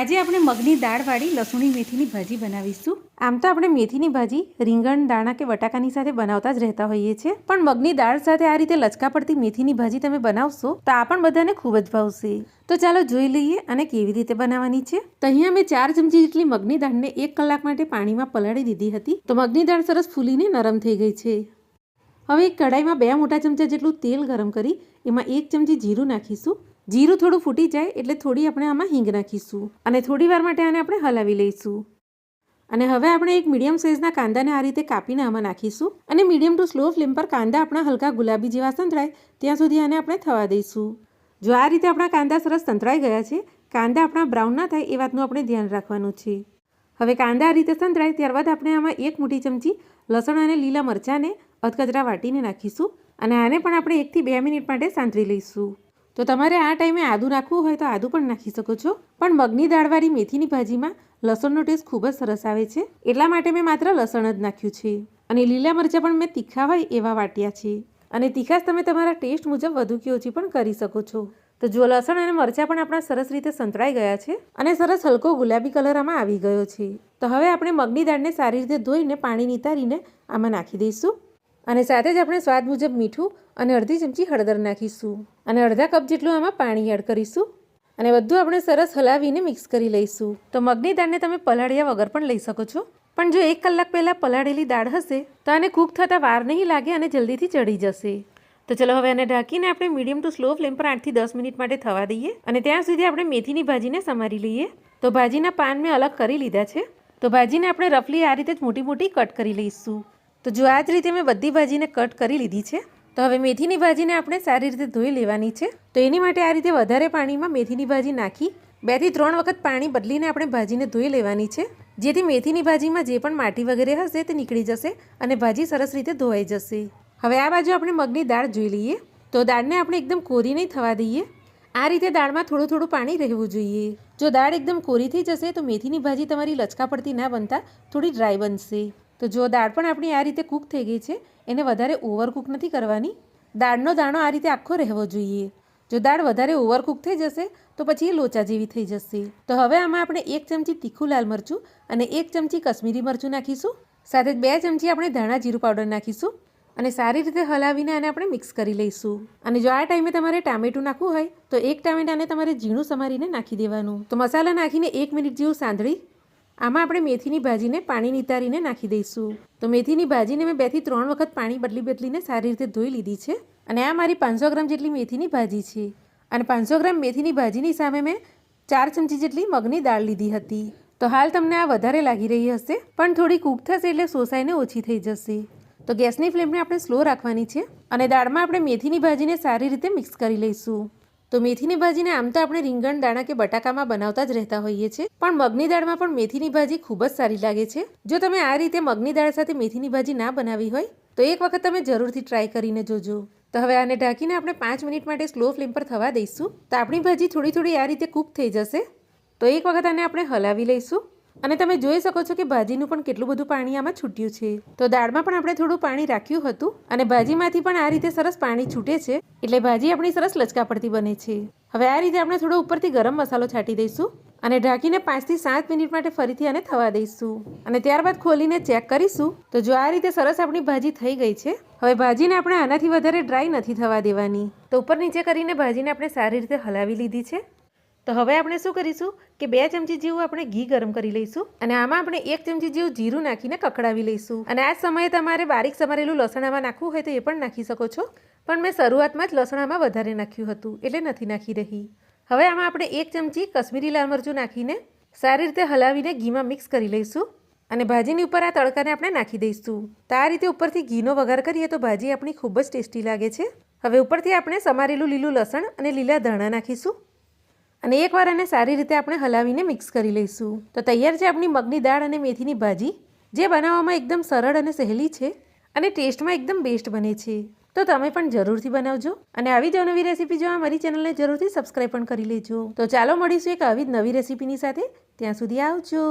આજે આપણે મગની દાળવાળી લસુણી મેથીની ભાજી બનાવીશું. આમ તો આપણે મેથીની ભાજી રીંગણ, દાણા કે બટાકાની સાથે બનાવતા જ રહેતા હોઈએ છીએ. પણ મગની દાળ સાથે આ રીતે લચકા પડતી મેથીની ભાજી તમે બનાવશો, તો આ પણ બધાને ખૂબ જ ભાવશે. તો ચાલો જોઈ લઈએ અને કેવી રીતે બનાવવાની છે. તો અહીંયા મેં ચાર ચમચી જેટલી મગની દાળને એક કલાક માટે પાણીમાં પલાળી દીધી હતી. તો મગની દાળ સરસ ફૂલીને નરમ થઈ ગઈ છે. હવે એક કઢાઈમાં બે મોટા ચમચા જેટલું તેલ ગરમ કરી, એમાં એક ચમચી જીરું નાખીશું. જીરું થોડું ફૂટી જાય એટલે થોડી આપણે આમાં હિંગ નાખીશું અને થોડી વાર માટે આને આપણે હલાવી લઈશું. અને હવે આપણે એક મીડિયમ સાઇઝના કાંદાને આ રીતે કાપીને આમાં નાખીશું અને મીડિયમ ટુ સ્લો ફ્લેમ પર કાંદા આપણા હલકા ગુલાબી જેવા સંતળાય ત્યાં સુધી આને આપણે થવા દઈશું. જો આ રીતે આપણા કાંદા સરસ સંતળાઈ ગયા છે, કાંદા આપણા બ્રાઉન ના થાય એ વાતનું આપણે ધ્યાન રાખવાનું છે. હવે કાંદા આ રીતે સંતળાય ત્યારબાદ આપણે આમાં એક મોટી ચમચી લસણ અને લીલા મરચાંને અધકચરા વાટીને નાખીશું અને આને પણ આપણે એકથી બે મિનિટ માટે સાંતળી લઈશું. તો તમારે આ ટાઈમે આદું નાખવું હોય તો આદું પણ નાખી શકો છો. પણ મગની દાળવાળી મેથીની ભાજીમાં લસણનો ટેસ્ટ ખૂબ જ સરસ આવે છે. એટલા માટે મેં માત્ર લસણ જ નાખ્યું છે. અને લીલા મરચાં પણ મેં તીખા હોય એવા વાટ્યા છે. અને તીખાશ તમે તમારા ટેસ્ટ મુજબ વધુ કે ઓછી પણ કરી શકો છો. તો જો લસણ અને મરચાં પણ આપણા સરસ રીતે સંતળાઈ ગયા છે અને સરસ હલકો ગુલાબી કલર આમાં આવી ગયો છે. તો હવે આપણે મગની દાળને સારી રીતે ધોઈને પાણી નિતારીને આમાં નાખી દઈશું. અને સાથે જ આપણે સ્વાદ મુજબ મીઠું અને અડધી ચમચી હળદર નાખીશું. અને અડધા કપ જેટલું આમાં પાણી એડ કરીશું. અને બધું આપણે સરસ હલાવીને મિક્સ કરી લઈશું. તો મગની દાળને તમે પલાળ્યા વગર પણ લઈ શકો છો. પણ જો એક કલાક પહેલાં પલાળેલી દાળ હશે, તો આને કૂક થતાં વાર નહીં લાગે અને જલ્દીથી ચડી જશે. તો ચલો હવે આને ઢાંકીને આપણે મીડિયમ ટુ સ્લો ફ્લેમ પર આઠથી દસ મિનિટ માટે થવા દઈએ. અને ત્યાં સુધી આપણે મેથીની ભાજીને સમારી લઈએ. તો ભાજીના પાન મેં અલગ કરી લીધા છે. તો ભાજીને આપણે રફલી આ રીતે જ મોટી મોટી કટ કરી લઈશું. તો જો આ જ રીતે મેં બધી ભાજીને કટ કરી લીધી છે, તો હવે મેથીની ભાજીને આપણે સારી રીતે ધોઈ લેવાની છે. તો એની માટે આ રીતે વધારે પાણીમાં મેથીની ભાજી નાખી, બેથી ત્રણ વખત પાણી બદલીને આપણે ભાજીને ધોઈ લેવાની છે. જેથી મેથીની ભાજીમાં જે પણ માટી વગેરે હશે તે નીકળી જશે અને ભાજી સરસ રીતે ધોવાઈ જશે. હવે આ બાજુ આપણે મગની દાળ જોઈ લઈએ. તો દાળને આપણે એકદમ કોરી નહીં થવા દઈએ. આ રીતે દાળમાં થોડું થોડું પાણી રહેવું જોઈએ. જો દાળ એકદમ કોરી થઈ જશે તો મેથીની ભાજી તમારી લચકા પડતી ના બનતા થોડી ડ્રાય બનશે. તો જો દાળ પણ આપણી આ રીતે કૂક થઈ ગઈ છે, એને વધારે ઓવરકૂક નથી કરવાની. દાળનો દાણો આ રીતે આખો રહેવો જોઈએ. જો દાળ વધારે ઓવરકૂક થઈ જશે, તો પછી એ લોચા જેવી થઈ જશે. તો હવે આમાં આપણે એક ચમચી તીખું લાલ મરચું અને એક ચમચી કશ્મીરી મરચું નાખીશું. સાથે બે ચમચી આપણે ધાણા જીરું પાવડર નાખીશું અને સારી રીતે હલાવીને આને આપણે મિક્સ કરી લઈશું. અને જો આ ટાઈમે તમારે ટામેટું નાખવું હોય, તો એક ટામેટાને તમારે ઝીણું સમારીને નાખી દેવાનું. તો મસાલા નાખીને એક મિનિટ જેવું સાંધળી આમાં આપણે મેથીની ભાજીને પાણી નિતારીને નાખી દઈશું. તો મેથીની ભાજીને મેં બેથી ત્રણ વખત પાણી બદલી બદલીને સારી રીતે ધોઈ લીધી છે અને આ મારી પાંચસો ગ્રામ જેટલી મેથીની ભાજી છે. અને પાંચસો ગ્રામ મેથીની ભાજીની સામે મેં ચાર ચમચી જેટલી મગની દાળ લીધી હતી. તો હાલ તમને આ વધારે લાગી રહી હશે, પણ થોડી કૂક થશે એટલે સોસાઈને ઓછી થઈ જશે. તો ગેસની ફ્લેમને આપણે સ્લો રાખવાની છે અને દાળમાં આપણે મેથીની ભાજીને સારી રીતે મિક્સ કરી લઈશું. તો મેથીની ભાજીને આમ તો આપણે રીંગણ, દાણા કે બટાકામાં બનાવતા જ રહેતા હોઈએ છીએ. પણ મગની દાળમાં પણ મેથીની ભાજી ખૂબ જ સારી લાગે છે. જો તમે આ રીતે મગની દાળ સાથે મેથીની ભાજી ના બનાવી હોય, તો એક વખત તમે જરૂરથી ટ્રાય કરીને જોજો. તો હવે આને ઢાંકીને આપણે પાંચ મિનિટ માટે સ્લો ફ્લેમ પર થવા દઈશું. તો આપણી ભાજી થોડી થોડી આ રીતે કૂક થઈ જશે. તો એક વખત આને આપણે હલાવી લઈશું. અને તમે જોઈ શકો છો કે ભાજીનું પણ કેટલું બધું પાણી આમાં છૂટ્યું છે. તો દાળમાં પણ આપણે થોડું પાણી રાખ્યું હતું અને ભાજીમાંથી પણ આ રીતે સરસ પાણી છૂટે છે. એટલે ભાજી આપણી સરસ લચકા પડતી બને છે. હવે આ રીતે આપણે થોડો ઉપરથી ગરમ મસાલો છાંટી દઈશું અને ઢાંકીને પાંચથી સાત મિનિટ માટે ફરીથી આને થવા દઈશું. અને ત્યારબાદ ખોલીને ચેક કરીશું. તો જો આ રીતે સરસ આપણી ભાજી થઈ ગઈ છે, હવે ભાજીને આપણે આનાથી વધારે ડ્રાય નથી થવા દેવાની. તો ઉપર નીચે કરીને ભાજીને આપણે સારી રીતે હલાવી લીધી છે. તો હવે આપણે શું કરીશું કે બે ચમચી જેવું આપણે ઘી ગરમ કરી લઈશું અને આમાં આપણે એક ચમચી જેવું જીરું નાખીને કકડાવી લઈશું. અને આ સમયે તમારે બારીક સમારેલું લસણામાં નાખવું હોય તો એ પણ નાખી શકો છો. પણ મેં શરૂઆતમાં જ લસણામાં વધારે નાખ્યું હતું, એટલે નથી નાખી રહી. હવે આમાં આપણે એક ચમચી કશ્મીરી લાલ મરચું નાખીને સારી રીતે હલાવીને ઘીમાં મિક્સ કરી લઈશું. અને ભાજીની ઉપર આ તડકાને આપણે નાખી દઈશું. તો આ રીતે ઉપરથી ઘીનો વઘાર કરીએ તો ભાજી આપણી ખૂબ જ ટેસ્ટી લાગે છે. હવે ઉપરથી આપણે સમારેલું લીલું લસણ અને લીલા ધાણા નાખીશું. અને એકવાર એને સારી રીતે આપણે હલાવીને મિક્સ કરી લઈશું. તો તૈયાર છે આપણી મગની દાળ અને મેથીની ભાજી, જે બનાવવામાં એકદમ સરળ અને સહેલી છે અને ટેસ્ટમાં એકદમ બેસ્ટ બને છે. તો તમે પણ જરૂરથી બનાવજો અને આવી જ નવી રેસીપી જોવા મારી ચેનલને જરૂરથી સબસ્ક્રાઈબ પણ કરી લેજો. તો ચાલો મળીશું એક આવી જ નવી રેસીપીની સાથે. ત્યાં સુધી આવજો.